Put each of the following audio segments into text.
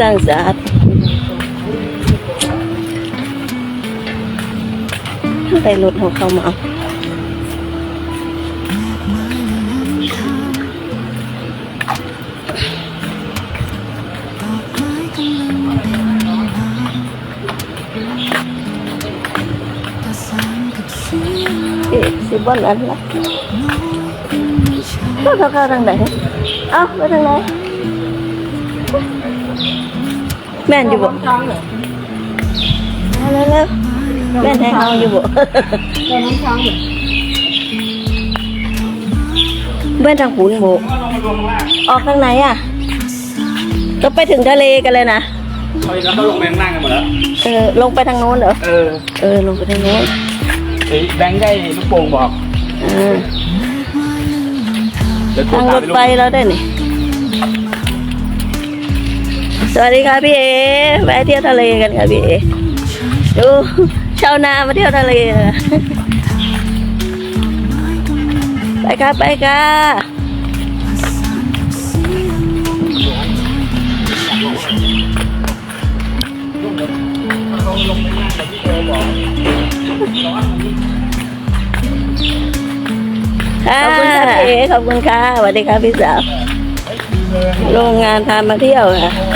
ตั้งสะอาดไปรถของเขามาเแม่นอยู่บ่เอาเร็วๆแม่นแทงเอาอยู่บ่แม่นทางหุนบ่ออกทางไหนอะก็ไปถึงทะเลกันเลยนะเฮ้ยแล้วก็ลงไปข้างล่างกันหมดแล้วเออลงไปทางโน้นเหรอเออเออลงไปทางโน้นไอ้แบงค์ได้ลูกโป่งบอกเออเดี๋ยวโทรทางตารมถไปไฟแล้วได้นี่ สวัสดีค่ะพี่เอไปเที่ยวทะเลกันค่ะพี่เอดูชาวนามาเที่ยวทะเลนะไปค่ะไปค่ะขอบคุณค่ะพี่เอขอบคุณค่ะสวัสดีค่ะพี่สาวโรงงานพามาเที่ยวค่ะ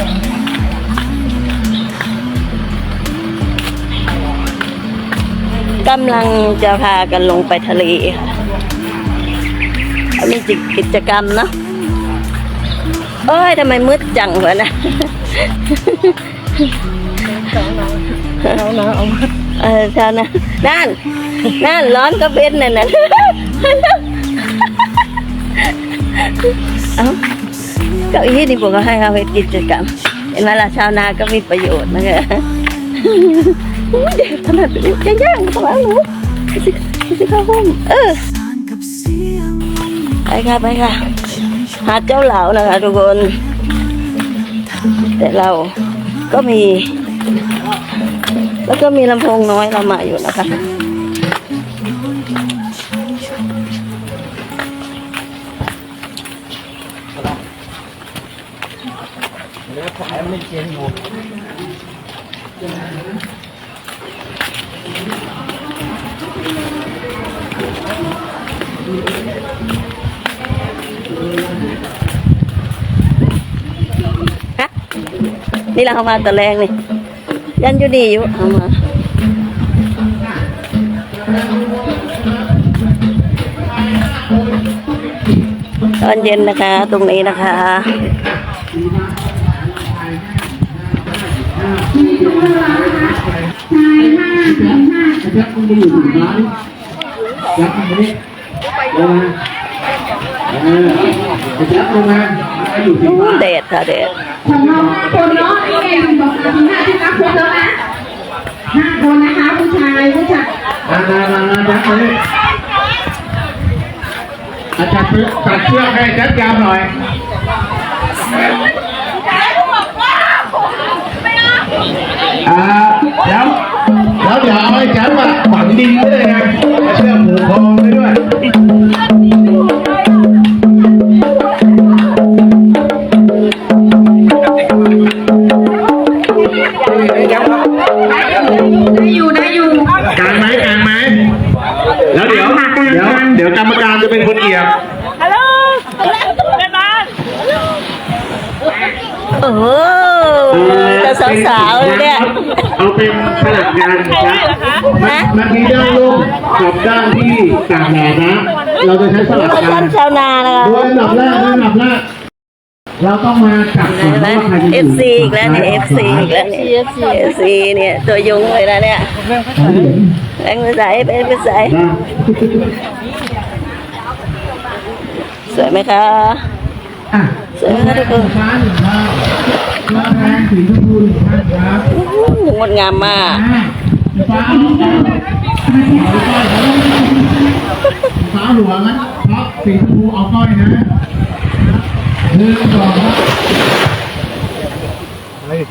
กำลังจะพากันลงไปทะเลค่ะมีกิจกรรมเนาะโอ้ยทำไมมืดจังวะนะเอานาเอาเออชาวนะนั่น นั่นร้อนก็เป็นนั่นน่ะเอาเก้าอี้นี่ผมก็ให้เขาไปกิจกรรม เห็นไหมล่ะชาวนาก็มีประโยชน์นะคะ เด็กขนาดนี้จะย่างเข้ามาหนูสิสิเข้าห้องเออไปค่ะไปค่ะหาเจ้าเหล่านะคะทุกคน แต่เราก็มี แล้วก็มีลำโพงน้อยเรามาอยู่นะคะแล้วขายไม่เค็มอยู่ นี่เราเอามาตะแรงนี่ยันอยู่ดีอยู่เอามาตอนเย็นนะคะ ตรงนี้นะคะยักษ์มันอยู่ถึงร้านยักษ์มันนี่ลงมาเออยักษ์ลงมาอยู่ที่ร้าน แดดค่ะแดดของเราห้าคนเนาะนี่ไงบอกเรามีห้าที่นับครบแล้วนะห้าคนนะคะผู้ชายผู้ชายมามามามายักษ์มานี่อาจารย์ตัดเชือกให้ยักษ์ยาวหน่อยอ่าแล้วแล้วเดี๋ยวเอาไอ้แจ๊บอะฝังดินไว้เลยนะ ได้อยู่ได้อยู่กลางไหมกลางไหมแล้วเดี๋ยวเดี๋ยวเดี๋ยวกรรมการจะเป็นคนเอียงโอ้โหแต่สาวๆเลยเนี่ยเอาเป็นสลับกันนะมันมันมีด้านลุ่มกับด้านที่ตากแดดนะ เราจะใช้สลับกัท่านนชาวนานะคะโดยอันดับแรกอันดับแรก เราต้องมาจับก่อนเห็นไหมว่าใครจะเออยู่ฟซีอีกแล้วเนี่ยเอฟซีอีกแล้วเนี่ยเอฟซีเนี่ยตัวยุงเลยนะเนี่ยแบงค์ภาษาเป็นภาษานะสวยไหมคะอะสวยไหมคะทุกคนฟ้าหนึ่งท่าฟ้าแดงสีชมพูหนึ่งท่านครับอื้อหืองดงามมากฟ้าฟ้าหัวงั้นเพราะสีชมพูเอาก้อยนะ はい。